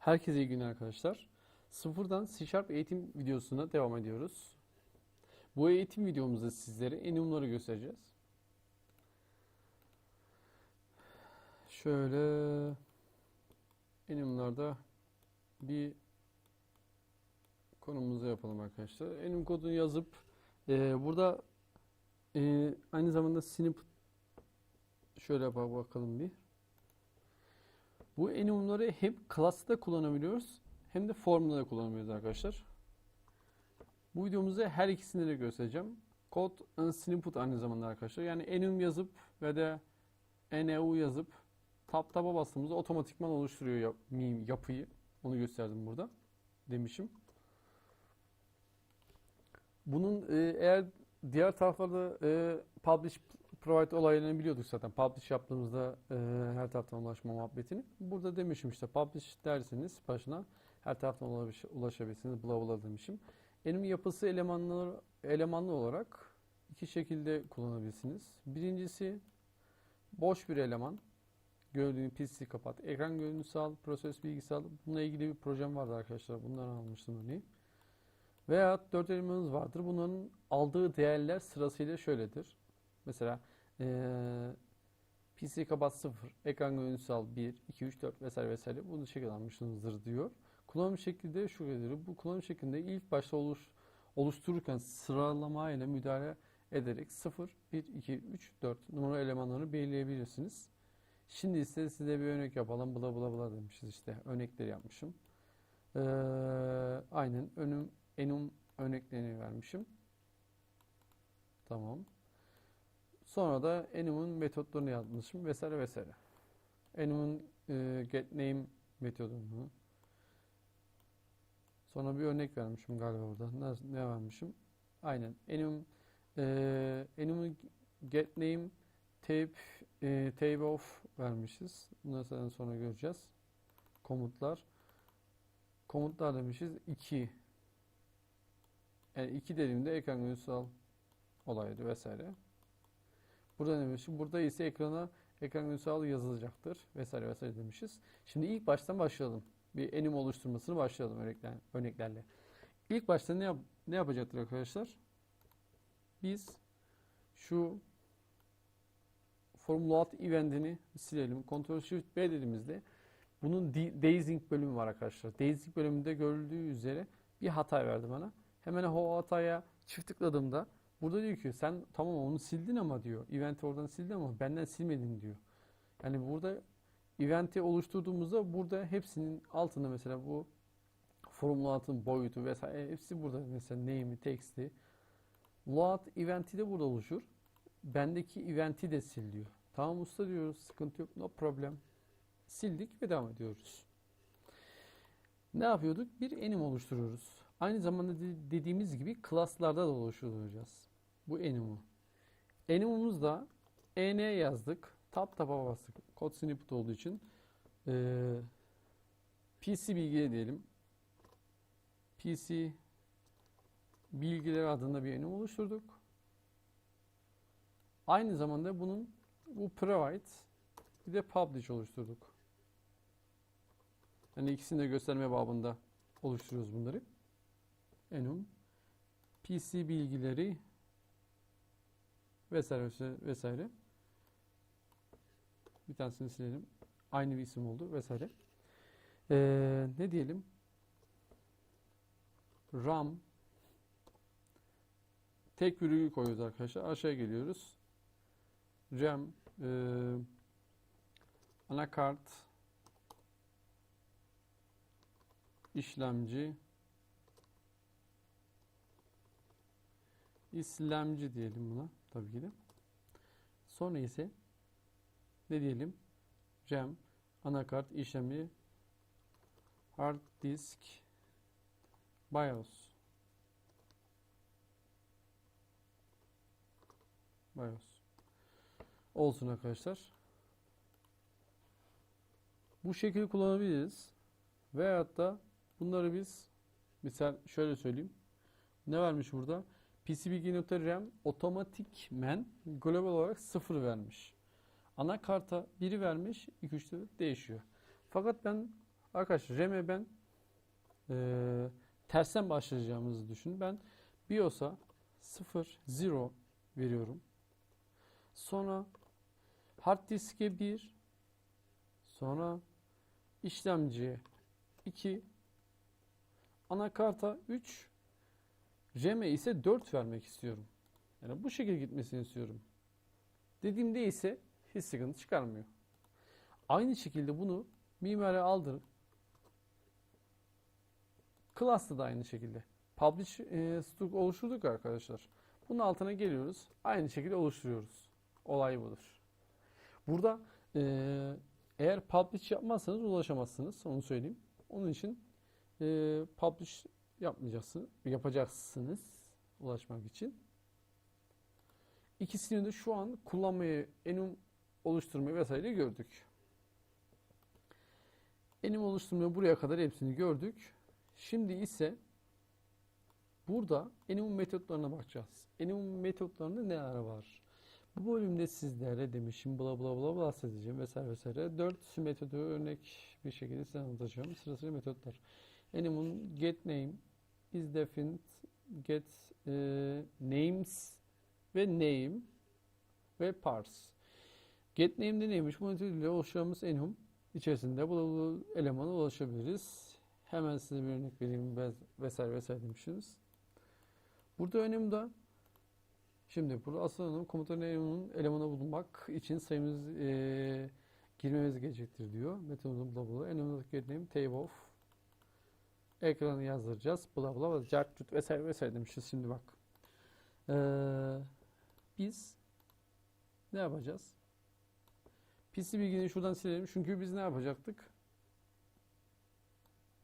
Herkese iyi günler arkadaşlar. Sıfırdan C Sharp eğitim videosuna devam ediyoruz. Bu eğitim videomuzda sizlere enumları göstereceğiz. Şöyle enumlarda bir konumuzu yapalım arkadaşlar. Enum kodunu yazıp e, burada e, aynı zamanda snippet şöyle yapalım bakalım bir. Bu enumları hem class'ta kullanabiliyoruz hem de formda da kullanabiliyoruz arkadaşlar. Bu videomuzda her ikisini de göstereceğim. And snippet aynı zamanda arkadaşlar. Yani enum yazıp ve de neu yazıp tab taba bastığımızda otomatikman oluşturuyor yap, yapıyı. Onu gösterdim burada demişim. Bunun e, eğer diğer taraflarda e, publish provide olaylarını biliyorduk zaten. Publish yaptığımızda e, her taraftan ulaşma muhabbetini. Burada demişim işte publish derseniz başına her taraftan ulaş, ulaşabilirsiniz. Bla bla demişim. Enum yapısı elemanları elemanlı olarak iki şekilde kullanabilirsiniz. Birincisi boş bir eleman. Gördüğün PC kapat. Ekran görüntüsü al, proses bilgisi al. Bununla ilgili bir projem vardı arkadaşlar. Bundan almıştım örneği. Veya dört elemanımız vardır. Bunların aldığı değerler sırasıyla şöyledir. Mesela eee PC kapat 0, ekran görüntüsü al 1, 2, 3, 4 vesaire vesaire bunu şekilde almışsınızdır diyor. Kullanım şekli de şu gelir. Bu kullanım şeklinde ilk başta oluş, oluştururken sıralamayla müdahale ederek 0, 1, 2, 3, 4 numara elemanlarını belirleyebilirsiniz. Şimdi ise size bir örnek yapalım. Bla bla bla demişiz işte. Örnekleri yapmışım. Ee, aynen önüm enum örneklerini vermişim. Tamam. Sonra da enum'un metotlarını yazmışım vesaire vesaire. Enum'un e, getName metodunu. Sonra bir örnek vermişim galiba burada. Ne, vermişim? Aynen. Enum e, enum'un getName tape e, tape of vermişiz. Bunları sonra göreceğiz. Komutlar. Komutlar demişiz. 2 yani 2 dediğimde ekran görüntüsü al olaydı vesaire. Burada ne demişim? Burada ise ekrana ekran görüntüsü yazılacaktır vesaire vesaire demişiz. Şimdi ilk baştan başlayalım. Bir enum oluşturmasını başlayalım örnekler, örneklerle. İlk başta ne, yap ne yapacaktır arkadaşlar? Biz şu formula eventini silelim. Ctrl Shift B dediğimizde bunun dazing bölümü var arkadaşlar. Dazing bölümünde görüldüğü üzere bir hata verdi bana. Hemen o hataya çift tıkladığımda burada diyor ki sen tamam onu sildin ama diyor. Event'i oradan sildin ama benden silmedin diyor. Yani burada event'i oluşturduğumuzda burada hepsinin altında mesela bu formulatın boyutu vesaire hepsi burada. Mesela name'i, text'i. Load event'i de burada oluşur. Bendeki event'i de sil diyor. Tamam usta diyoruz. Sıkıntı yok. No problem. Sildik ve devam ediyoruz. Ne yapıyorduk? Bir enum oluşturuyoruz. Aynı zamanda dediğimiz gibi class'larda da oluşturacağız. Bu enum'u. Enum'umuzda en yazdık. Tab taba bastık. Kod snippet olduğu için. Ee, PC bilgileri diyelim. PC bilgileri adında bir enum oluşturduk. Aynı zamanda bunun bu provide bir de publish oluşturduk. Yani ikisini de gösterme babında oluşturuyoruz bunları. Enum PC bilgileri vesaire vesaire. Bir tanesini silelim. Aynı bir isim oldu vesaire. Ee, ne diyelim? RAM tek virgül koyuyoruz arkadaşlar. Aşağıya geliyoruz. RAM e, anakart işlemci İslamcı diyelim buna tabii ki de. Sonra ise ne diyelim? RAM, anakart, işlemci, hard disk, BIOS. BIOS. Olsun arkadaşlar. Bu şekilde kullanabiliriz. Veyahut da bunları biz misal şöyle söyleyeyim. Ne vermiş burada? PCBG.RAM otomatikmen global olarak 0 vermiş. Anakarta 1'i vermiş, 2 3 4 değişiyor. Fakat ben Arkadaşlar RAM'e ben eee tersten başlayacağımızı düşün. Ben BIOS'a 0, 0 veriyorum. Sonra hard diske 1, sonra işlemciye 2, anakarta 3, RAM'e ise 4 vermek istiyorum. Yani bu şekilde gitmesini istiyorum. Dediğimde ise hiç sıkıntı çıkarmıyor. Aynı şekilde bunu mimari aldırıp Class'ta da aynı şekilde. Publish e, stock oluşturduk arkadaşlar. Bunun altına geliyoruz. Aynı şekilde oluşturuyoruz. Olay budur. Burada e, eğer publish yapmazsanız ulaşamazsınız. Onu söyleyeyim. Onun için e, publish yapmayacaksınız. Yapacaksınız ulaşmak için. İkisini de şu an kullanmayı, enum oluşturmayı vesaire gördük. Enum oluşturmayı buraya kadar hepsini gördük. Şimdi ise burada enum metotlarına bakacağız. Enum metotlarında neler var? Bu bölümde sizlere demişim bla bla bla bahsedeceğim vesaire vesaire. 4 metodu örnek bir şekilde size anlatacağım. Sırasıyla metotlar. Enum'un get name, is defined, get e, names ve name ve parse. Get name'de neymiş? Bu metoduyla oluşturduğumuz enum içerisinde bu, elemana ulaşabiliriz. Hemen size bir örnek vereyim ves- vesaire vesaire demişsiniz. Burada önemli şimdi burada asıl önemli komutanın elemanının elemanı bulmak için sayımız eee girmemiz gerekecektir diyor. Metodumuzun bla bla. Elemanı get name table of ekranı yazdıracağız. Bla bla bla. Cart cut vesaire vesaire demişiz. Şimdi bak. Eee, biz ne yapacağız? PC bilgini şuradan silelim. Çünkü biz ne yapacaktık?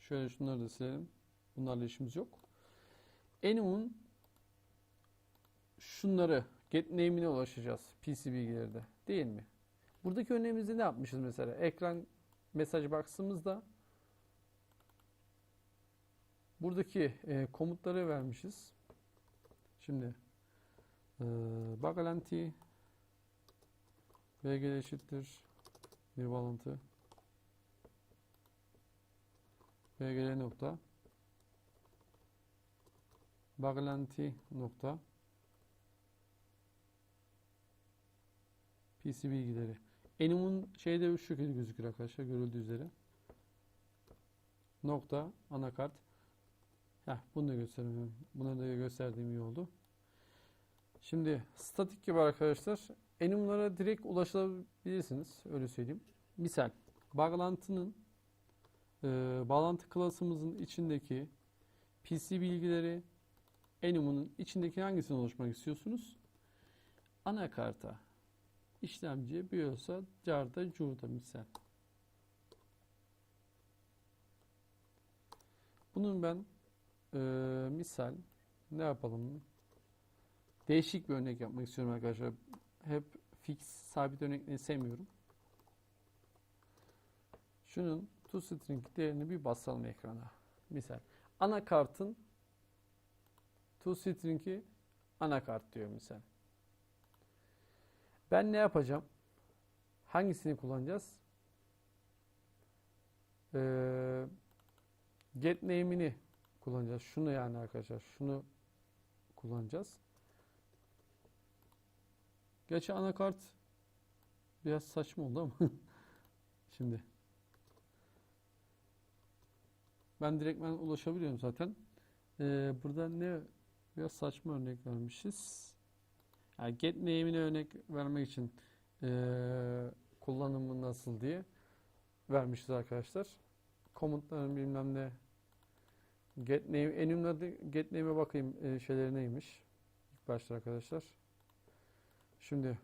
Şöyle şunları da silelim. Bunlarla işimiz yok. Enum'un şunları get name'ine ulaşacağız PC bilgilerde. Değil mi? Buradaki örneğimizde ne yapmışız mesela? Ekran mesaj box'ımızda buradaki e, komutları vermişiz. Şimdi e, bagalanti vgl eşittir bir bağlantı vgl nokta bağlantı nokta PC bilgileri. Enum'un şeyde şu şekilde gözükür arkadaşlar görüldüğü üzere. Nokta anakart. Heh, bunu da göstereyim. Bunu da gösterdiğim iyi oldu. Şimdi statik gibi arkadaşlar. Enum'lara direkt ulaşabilirsiniz. Öyle söyleyeyim. Misal bağlantının e, bağlantı klasımızın içindeki PC bilgileri Enum'un içindeki hangisine ulaşmak istiyorsunuz? Anakarta, işlemciye, BIOS'a, CAR'da, CU'da misal. Bunun ben e, misal ne yapalım? Değişik bir örnek yapmak istiyorum arkadaşlar. Hep fix, sabit örnekleri sevmiyorum. Şunun toString değerini bir basalım ekrana. Misal anakartın toString'i anakart diyor misal. Ben ne yapacağım? Hangisini kullanacağız? Ee, get name'ini kullanacağız. Şunu yani arkadaşlar. Şunu kullanacağız. Gerçi anakart biraz saçma oldu ama şimdi ben direktmen ulaşabiliyorum zaten. Ee, burada ne biraz saçma örnek vermişiz. Yani get name'ine örnek vermek için ee, kullanımı nasıl diye vermişiz arkadaşlar. Komutların bilmem ne get name enum'da get name'e bakayım e, şeyleri neymiş. İlk başta arkadaşlar. Şimdi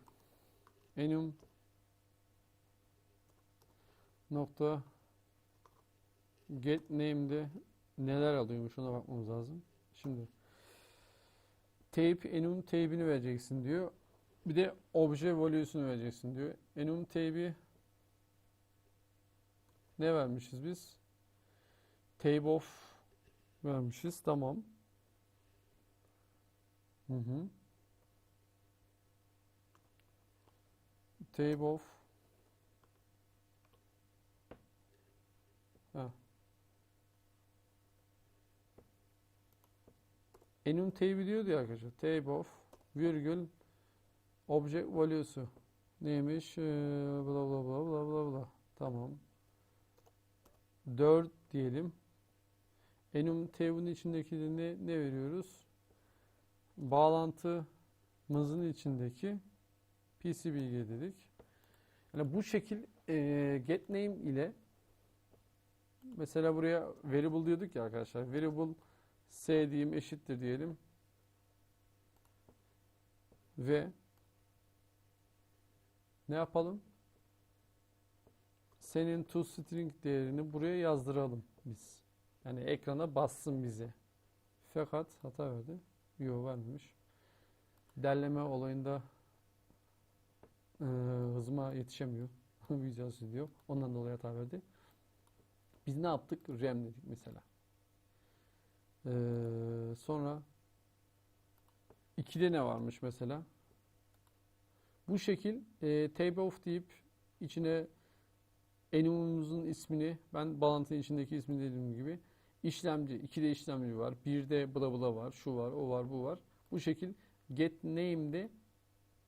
enum nokta get name'de neler alıyormuş ona bakmamız lazım. Şimdi tape enum tape'ini vereceksin diyor. Bir de obje value'sunu vereceksin diyor. Enum tape'i ne vermişiz biz? Tape of vermişiz. Tamam. Hı hı. Tape of Ha. Enum teybi diyordu ya arkadaşlar. Tape of virgül object value'su neymiş? Ee, bla bla bla bla bla bla. Tamam. 4 diyelim. Enum tab'ın içindeki de ne, ne veriyoruz? Bağlantımızın içindeki PC bilgi dedik. Yani bu şekil e, getName ile mesela buraya variable diyorduk ya arkadaşlar. Variable s diyeyim eşittir diyelim. Ve ne yapalım? Senin toString değerini buraya yazdıralım biz. Yani ekrana bassın bize. Fakat hata verdi. Yok vermemiş. Derleme olayında e, hızıma yetişemiyor. Visual Studio. Ondan dolayı hata verdi. Biz ne yaptık? RAM dedik mesela. Ee, sonra 2'de ne varmış mesela? Bu şekil e, tab of deyip içine enumumuzun ismini ben bağlantının içindeki ismi dediğim gibi işlemci, 2'de işlemci var, 1'de bla bla var, şu var, o var, bu var. Bu şekil get name'de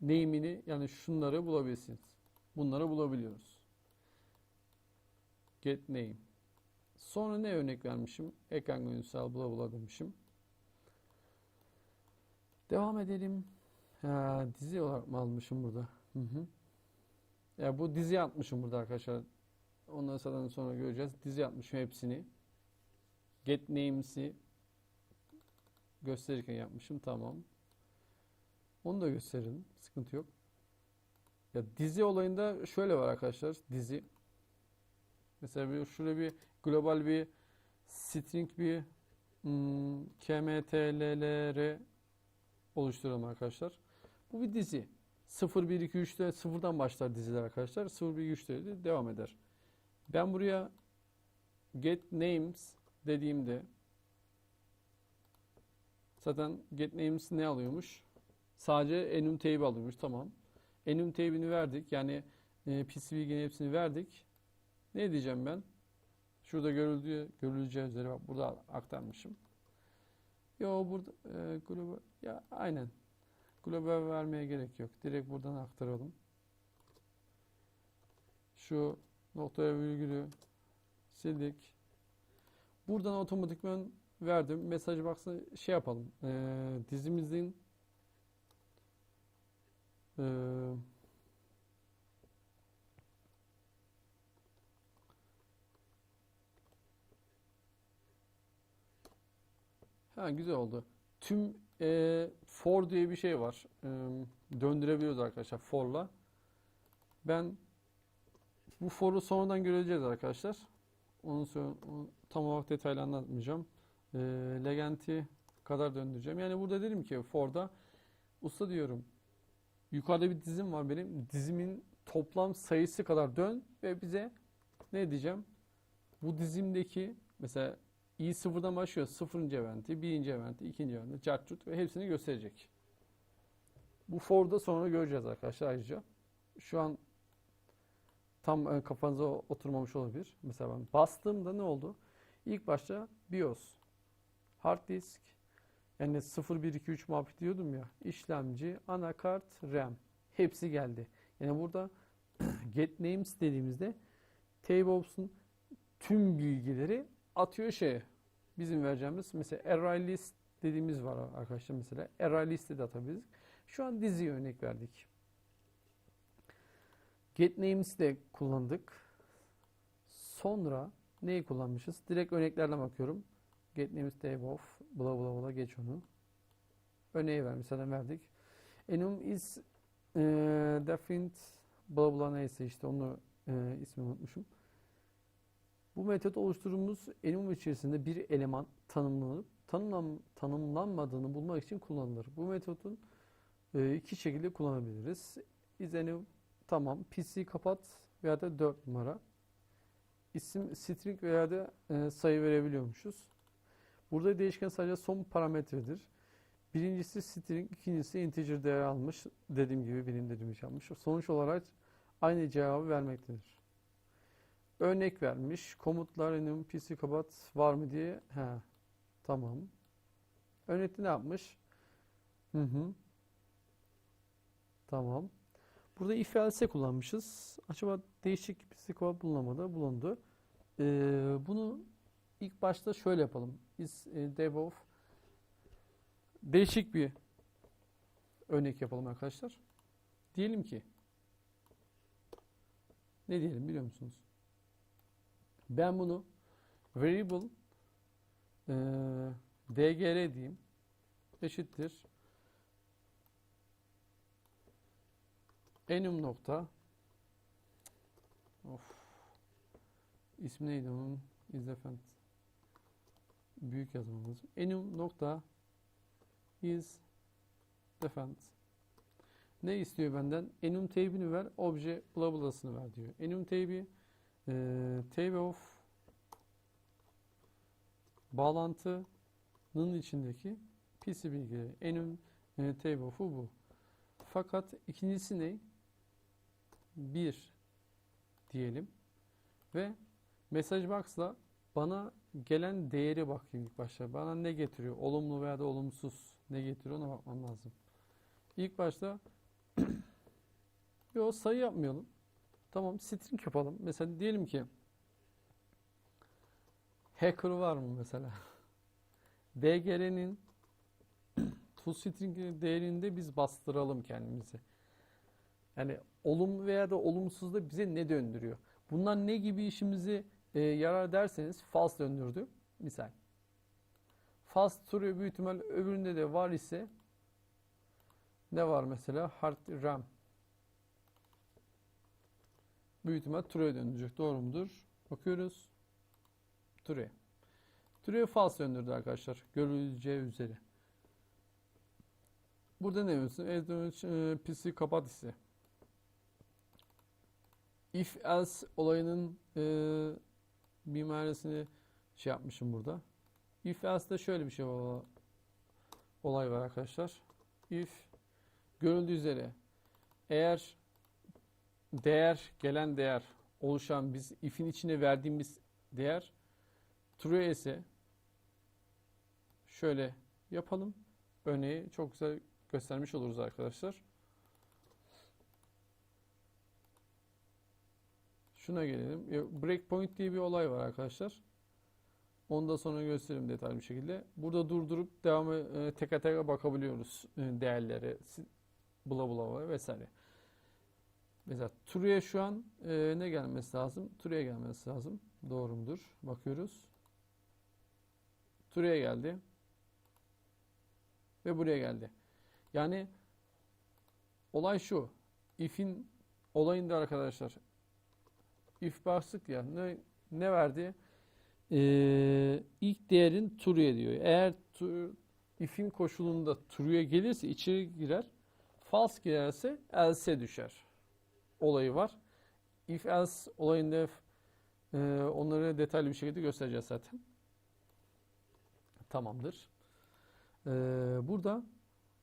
name'ini yani şunları bulabilirsiniz. Bunları bulabiliyoruz. Get name. Sonra ne örnek vermişim? Ekran görüntüsü al bla demişim. Devam edelim. Ha, dizi olarak mı almışım burada? Hı hı. Ya bu dizi atmışım burada arkadaşlar. Ondan sonra sonra göreceğiz. Dizi atmışım hepsini. Get names'i gösterirken yapmışım. Tamam. Onu da gösterelim. Sıkıntı yok. Ya dizi olayında şöyle var arkadaşlar. Dizi. Mesela şurada bir global bir string bir hmm, kmtlr oluşturalım arkadaşlar. Bu bir dizi. 0 1 2 3'te sıfırdan başlar diziler arkadaşlar. 0 1 2 3'te de devam eder. Ben buraya get names dediğimde zaten get names ne alıyormuş? Sadece enum tab'i alıyormuş. Tamam. Enum tab'ini verdik. Yani e, PC hepsini verdik. Ne diyeceğim ben? Şurada görüldüğü, görüleceği üzere bak burada aktarmışım. Yo burada e, global ya aynen. Global vermeye gerek yok. Direkt buradan aktaralım. Şu noktaya virgülü sildik. Buradan otomatikman verdim. Mesaj box'a şey yapalım. E, dizimizin e, Ha güzel oldu. Tüm e, for diye bir şey var. E, döndürebiliyoruz arkadaşlar for'la. Ben bu for'u sonradan göreceğiz arkadaşlar. Onu, tam olarak detaylı anlatmayacağım. E, legenti kadar döndüreceğim. Yani burada dedim ki for'da usta diyorum yukarıda bir dizim var benim. Dizimin toplam sayısı kadar dön ve bize ne diyeceğim? Bu dizimdeki mesela i sıfırdan başlıyor. Sıfırıncı eventi, birinci eventi, ikinci eventi, cartçut ve hepsini gösterecek. Bu for'da sonra göreceğiz arkadaşlar ayrıca. Şu an tam e, kafanıza oturmamış olabilir. Mesela ben bastığımda ne oldu? İlk başta BIOS, hard disk, yani 0, 1, 2, 3 muhabbet diyordum ya. İşlemci, anakart, RAM. Hepsi geldi. Yani burada get names dediğimizde tables'un tüm bilgileri atıyor şeye. Bizim vereceğimiz mesela array list dediğimiz var arkadaşlar mesela. Array list'e de atabiliriz. Şu an dizi örnek verdik. Get names de kullandık. Sonra neyi kullanmışız? Direkt örneklerden bakıyorum. Get names table of bla bla bla geç onu. Örneği vermiş zaten verdik. Enum is e, definite bla bla neyse işte onu e, ismini unutmuşum. Bu metot oluşturduğumuz enum içerisinde bir eleman tanımlanıp tanımlan, tanımlanmadığını bulmak için kullanılır. Bu metodun e, iki şekilde kullanabiliriz. İzlenim tamam PC kapat veya da 4 numara. İsim string veya da e, sayı verebiliyormuşuz. Burada değişken sadece son parametredir. Birincisi string, ikincisi integer değer almış. Dediğim gibi benim dediğim şey almış. Sonuç olarak aynı cevabı vermektedir. Örnek vermiş. Komutlar enum PC kapat var mı diye. He. Tamam. Örnekte ne yapmış? Hı hı. Tamam. Burada if else kullanmışız. Acaba değişik bir kapat bulunamadı. Bulundu. Ee, bunu ilk başta şöyle yapalım. Is e, dev of değişik bir örnek yapalım arkadaşlar. Diyelim ki ne diyelim biliyor musunuz? Ben bunu variable eee, dgr diyeyim eşittir enum nokta of ismi neydi onun izlefent büyük yazmam lazım enum nokta is defend ne istiyor benden? Enum teybini ver, obje bla blasını ver diyor. Enum teybi e, teybi of bağlantının içindeki PC bilgileri. Enum e, teybi of'u bu. Fakat ikincisi ne? 1 diyelim ve mesaj box'la bana gelen değeri bakayım ilk başta. Bana ne getiriyor? Olumlu veya da olumsuz ne getiriyor ona bakmam lazım. İlk başta Yok sayı yapmayalım. Tamam string yapalım. Mesela diyelim ki hacker var mı mesela? dgr'nin toString değerinde biz bastıralım kendimizi. Yani olumlu veya da olumsuz da bize ne döndürüyor? Bundan ne gibi işimizi e, yarar derseniz false döndürdü. Misal. False true büyük ihtimal öbüründe de var ise ne var mesela? Hard RAM. Büyük ihtimal true'ye dönecek. Doğru mudur? Bakıyoruz. True. True false döndürdü arkadaşlar. Görüleceği üzere. Burada ne diyorsun? Evet, PC kapat ise. If else olayının e, mimarisini şey yapmışım burada. If else'de şöyle bir şey var. Olay var arkadaşlar. If görüldüğü üzere eğer değer, gelen değer oluşan biz if'in içine verdiğimiz değer true ise şöyle yapalım. Örneği çok güzel göstermiş oluruz arkadaşlar. Şuna gelelim. E, Breakpoint diye bir olay var arkadaşlar. Onu da sonra göstereyim detaylı bir şekilde. Burada durdurup devam e, teke bakabiliyoruz e, değerlere, bula bula vesaire. Mesela true'ye şu an e, ne gelmesi lazım? True'ye gelmesi lazım. Doğru mudur? Bakıyoruz. True'ye geldi. Ve buraya geldi. Yani olay şu. If'in olayında arkadaşlar if bastık ya ne, ne verdi? Ee, ilk değerin true'ye diyor. Eğer tu, if'in koşulunda true'ye gelirse içeri girer. False girerse else'e düşer olayı var. If else olayında e, onları detaylı bir şekilde göstereceğiz zaten. Tamamdır. E, burada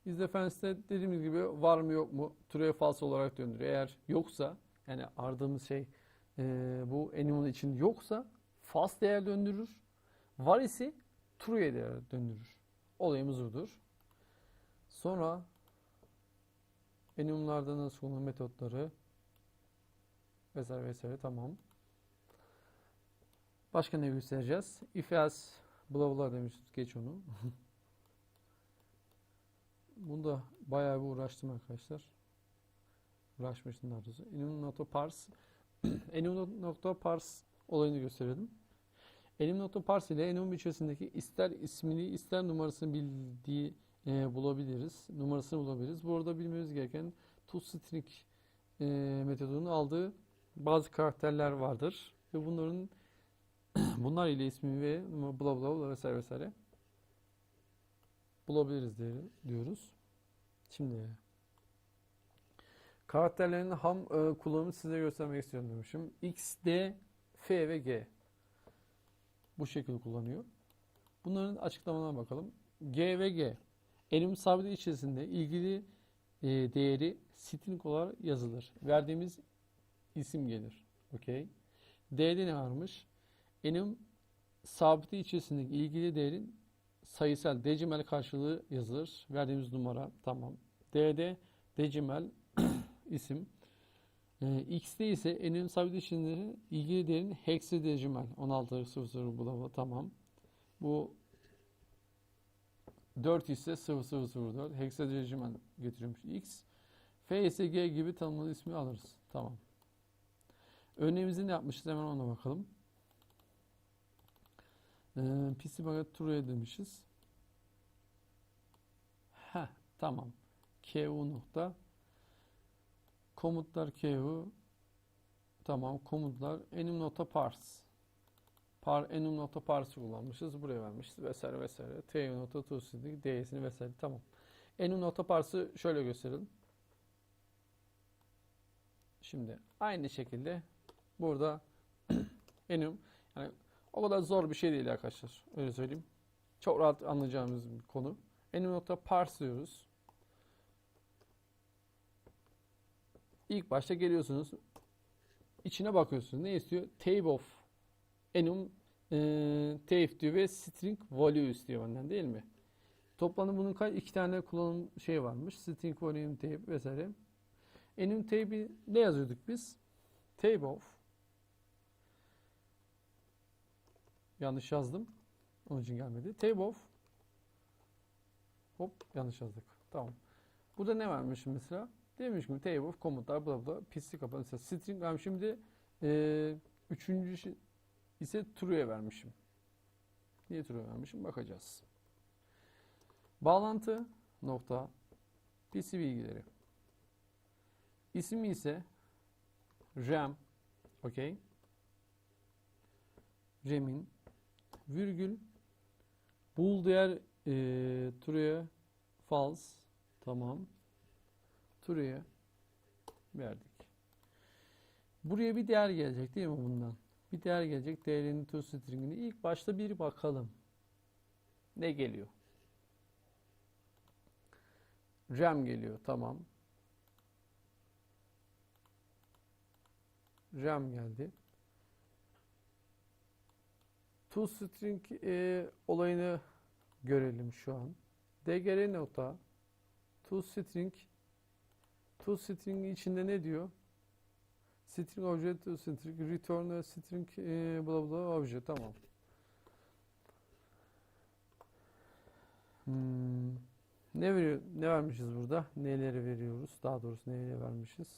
is defense'de dediğimiz gibi var mı yok mu true false olarak döndürüyor. Eğer yoksa yani aradığımız şey e, bu animal için yoksa false değer döndürür. Var ise true değer döndürür. Olayımız budur. Sonra animal'larda nasıl kullanım metotları vesaire vesaire tamam. Başka ne göstereceğiz? If else bla bla demiştik geç onu. Bunda bayağı bir uğraştım arkadaşlar. Uğraşmıştım daha doğrusu. Enum.parse Enum.parse olayını gösterelim. Enum.parse ile enum içerisindeki ister ismini ister numarasını bildiği e, bulabiliriz. Numarasını bulabiliriz. Bu arada bilmemiz gereken toString e, metodunun aldığı bazı karakterler vardır ve bunların bunlar ile ismi ve bla bla bla vesaire vesaire bulabiliriz diye, diyoruz. Şimdi karakterlerin ham e, kullanımını size göstermek istiyorum demişim. X, D, F ve G bu şekilde kullanıyor. Bunların açıklamalarına bakalım. G ve G elim sabiti içerisinde ilgili e, değeri string olarak yazılır. Verdiğimiz isim gelir. Okey. D'de ne varmış? Enum sabiti içerisindeki ilgili değerin sayısal decimal karşılığı yazılır. Verdiğimiz numara tamam. D'de decimal isim. Ee, X'te ise enum sabiti içerisindeki ilgili değerin heksadecimal 1600 bulama tamam. Bu 4 ise 0004 heksadecimal getiriyormuş X. F ise G gibi tanımlı ismi alırız. Tamam. Örneğimizi ne yapmışız? Hemen ona bakalım. Ee, PC Bagat True'ya demişiz. Heh, tamam. KU nokta. Komutlar KU. Tamam. Komutlar enum nota parse. Par, enum nota parse kullanmışız. Buraya vermişiz. Vesaire vesaire. TU nota toString D'sini vesaire. Tamam. Enum nota parse'ı şöyle gösterelim. Şimdi aynı şekilde burada enum yani o kadar zor bir şey değil arkadaşlar. Öyle söyleyeyim. Çok rahat anlayacağımız bir konu. Enum nota parse diyoruz. İlk başta geliyorsunuz. içine bakıyorsunuz. Ne istiyor? Table of enum e, TF diyor ve string value istiyor benden değil mi? Toplamda bunun kaç iki tane kullanım şey varmış. String volume tape vesaire. Enum tape'i ne yazıyorduk biz? Table of yanlış yazdım. Onun için gelmedi. Table of hop yanlış yazdık. Tamam. Burada ne varmış mesela? Demiş gibi table of komutlar bla bla pislik kapalı. Mesela string ben şimdi e, üçüncü ise true'ye vermişim. Niye true'ye vermişim? Bakacağız. Bağlantı nokta PC bilgileri. İsmi ise RAM. Okey. RAM'in virgül bool değer e, true'ye false. Tamam. True'ye verdik. Buraya bir değer gelecek değil mi bundan? Bir değer gelecek. Değerinin toString'ini ilk başta bir bakalım. Ne geliyor? RAM geliyor. Tamam. RAM geldi. ToString e, olayını görelim şu an. dgr nota ToString ToString içinde ne diyor? String object toString return a string e, bla bla obje tamam. Hmm. Ne veriyor? Ne vermişiz burada? Neleri veriyoruz? Daha doğrusu neyle vermişiz?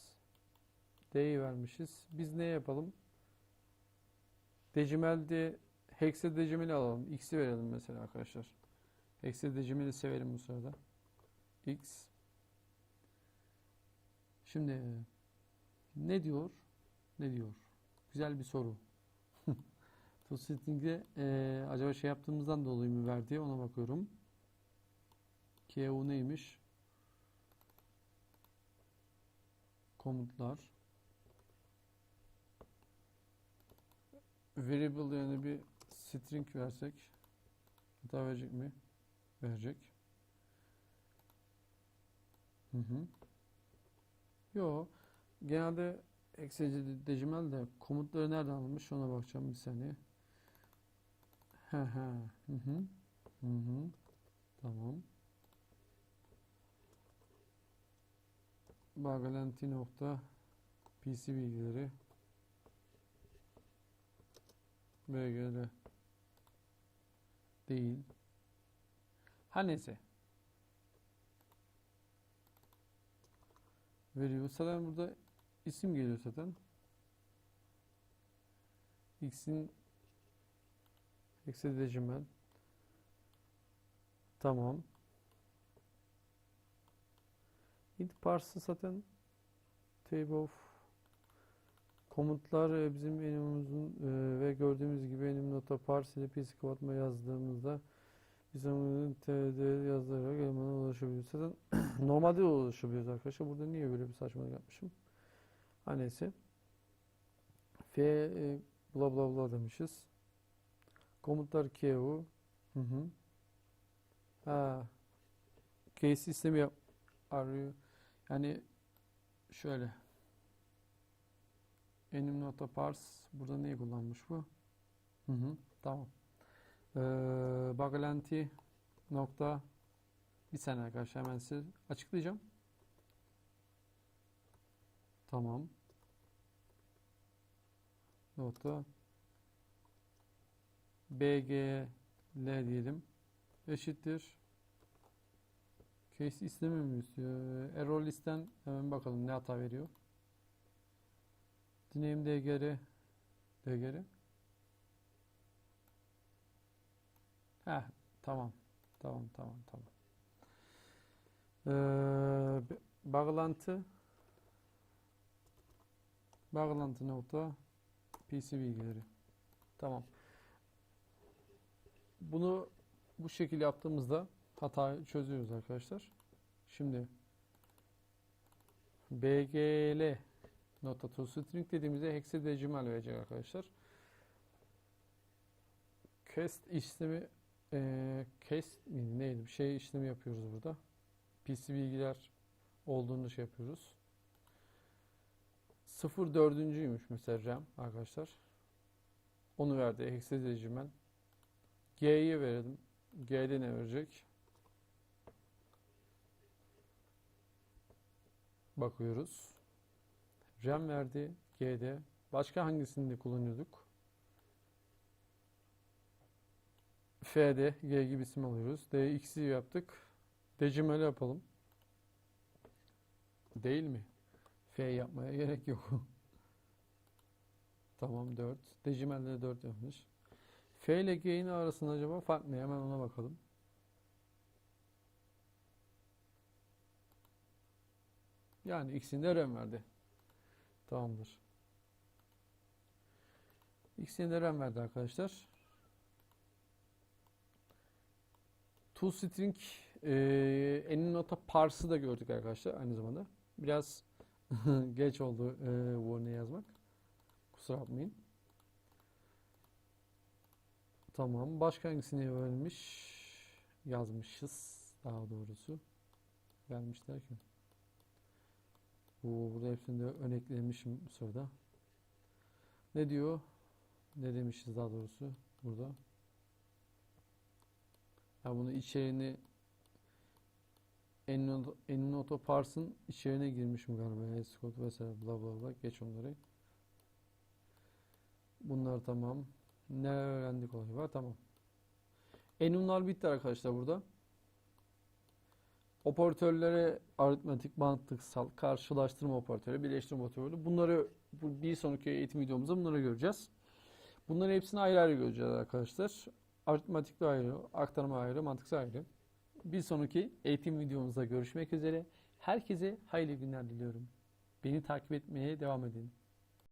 D'yi vermişiz. Biz ne yapalım? Decimal'de hexadecimali alalım. X'i verelim mesela arkadaşlar. Hexadecimali sevelim bu sırada. X. Şimdi ne diyor? Ne diyor? Güzel bir soru. ToString'de e, acaba şey yaptığımızdan dolayı mı verdi? Ona bakıyorum. KU neymiş? Komutlar. Variable yani bir string versek hata verecek mi? Verecek. Hı hı. Yo. Genelde hexadecimal de komutları nereden alınmış ona bakacağım bir saniye. He he. Hı hı. Hı hı. Tamam. Bağlanti nokta PC bilgileri BGL değil. Ha neyse. Veriyor. Zaten burada isim geliyor zaten. X'in hexadecimal. Tamam. int parse zaten table of komutlar e, bizim enumumuzun e, ve gördüğümüz gibi enum nota parse ile PC kapatma yazdığımızda onun td yazdırarak elemana ulaşabiliyoruz. Zaten normalde de ulaşabiliyoruz arkadaşlar. Burada niye böyle bir saçmalık yapmışım? Ha neyse. F e, bla bla bla demişiz. Komutlar KU. Hı hı. Ha. Case sistemi yap arıyor. Yani şöyle. Enim nota parse. Burada neyi kullanmış bu? Hı hı, tamam. Ee, Bagalanti nokta bir saniye arkadaşlar hemen size açıklayacağım. Tamam. Nokta BGL diyelim. Eşittir. Case istemiyor muyuz? Ee, Error listen hemen bakalım ne hata veriyor. Dineyim dgr dgr. Heh, tamam. Tamam, tamam, tamam. Ee, bağlantı bağlantı nokta PC bilgileri. Tamam. Bunu bu şekilde yaptığımızda hatayı çözüyoruz arkadaşlar. Şimdi BGL nota to string dediğimizde hexadecimal verecek arkadaşlar. Cast işlemi cast miydi neydi bir şey işlemi yapıyoruz burada. PC bilgiler olduğunu şey yapıyoruz. 0.4'üncüymüş mesela RAM arkadaşlar. Onu verdi hexadecimal. G'yi verelim. G'de ne verecek? Bakıyoruz. RAM verdi. G'de. Başka hangisini de kullanıyorduk? F'de G gibi isim alıyoruz. D, X'i yaptık. Decimal yapalım. Değil mi? F yapmaya gerek yok. Tamam 4. Decimalde de 4 yapmış. F ile G'nin arasında acaba fark ne? Hemen ona bakalım. Yani ikisini de RAM verdi. Tamamdır. İkisini de RAM verdi arkadaşlar. ToString e, en nota parse'ı da gördük arkadaşlar aynı zamanda. Biraz geç oldu e, warning yazmak. Kusura bakmayın. Tamam. Başka hangisini vermiş? Yazmışız daha doğrusu. Vermişler ki. Oo, burada hepsini de bu sırada. Ne diyor? Ne demişiz daha doğrusu burada? Ha bunu içeriğini Ennoto Pars'ın içeriğine girmişim galiba. Scott vesaire bla bla bla. Geç onları. Bunlar tamam. Ne öğrendik olayı var? Tamam. Enumlar bitti arkadaşlar burada. Operatörlere aritmetik, mantıksal, karşılaştırma operatörü, birleştirme operatörü. Bunları bu bir sonraki eğitim videomuzda bunları göreceğiz. Bunların hepsini ayrı ayrı göreceğiz arkadaşlar. Aritmetikle ayrı, aktarma ayrı, mantıksal ayrı. Bir sonraki eğitim videomuzda görüşmek üzere. Herkese hayırlı günler diliyorum. Beni takip etmeye devam edin.